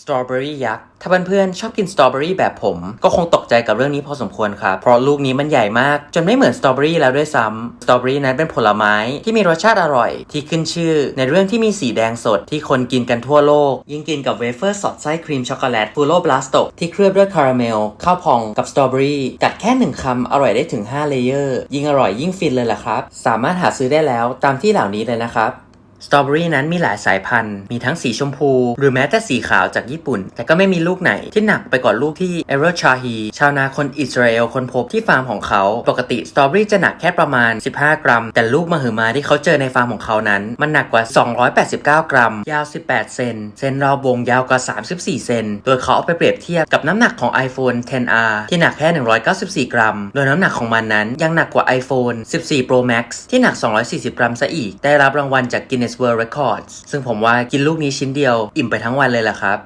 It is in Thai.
สตรอเบอรี่ยักษ์ ถ้าเพื่อนๆชอบกินสตรอเบอรี่แบบผม ก็คงตกใจกับเรื่องนี้พอสมควรครับ เพราะลูกนี้มันใหญ่มาก จนไม่เหมือนสตรอเบอรี่แล้วด้วยซ้ำ สตรอเบอรี่นั้นเป็นผลไม้ที่มีรสชาติอร่อย ที่ขึ้นชื่อ ในเรื่องที่มีสีแดงสดที่คนกินกันทั่วโลก ยิ่งกินกับเวเฟอร์สอดไส้ครีมช็อกโกแลตฟูโรบลาสโตที่เคลือบด้วยคาราเมล ข้าวพองกับสตรอเบอรี่ กัดแค่หนึ่งคำอร่อยได้ถึง5เลเยอร์ ยิ่งอร่อยยิ่งฟินเลยล่ะครับ สามารถหาซื้อได้แล้วตามที่เหล่านี้เลยนะครับ สตรอเบอรี่นั้นมีหลายสายพันธุ์ มีทั้งสีชมพู หรือแม้แต่สีขาวจากญี่ปุ่น แต่ก็ไม่มีลูกไหนที่หนักไปกว่าลูกที่เอเรชาฮีชาวนาคนอิสราเอลคนพบที่ฟาร์มของเขา ปกติสตรอเบอรี่จะหนักแค่ประมาณ 15 กรัม แต่ลูกมหึมาที่เขาเจอในฟาร์มของเขานั้น มันหนักกว่า 289 กรัม ยาว 18 เซนเส้นรอบวงยาวกว่า 34 เซน โดยเขาเอาไปเปรียบเทียบกับน้ำหนักของ iPhone 10R ที่หนักแค่ 194 กรัม โดยน้ำหนักของมันนั้นยังหนักกว่า iPhone 14 Pro Max ที่หนัก 240 กรัมซะอีก ได้รับรางวัลจาก Guinness World Records ซึ่งผมว่ากินลูกนี้ชิ้นเดียวอิ่มไปทั้งวันเลยล่ะครับ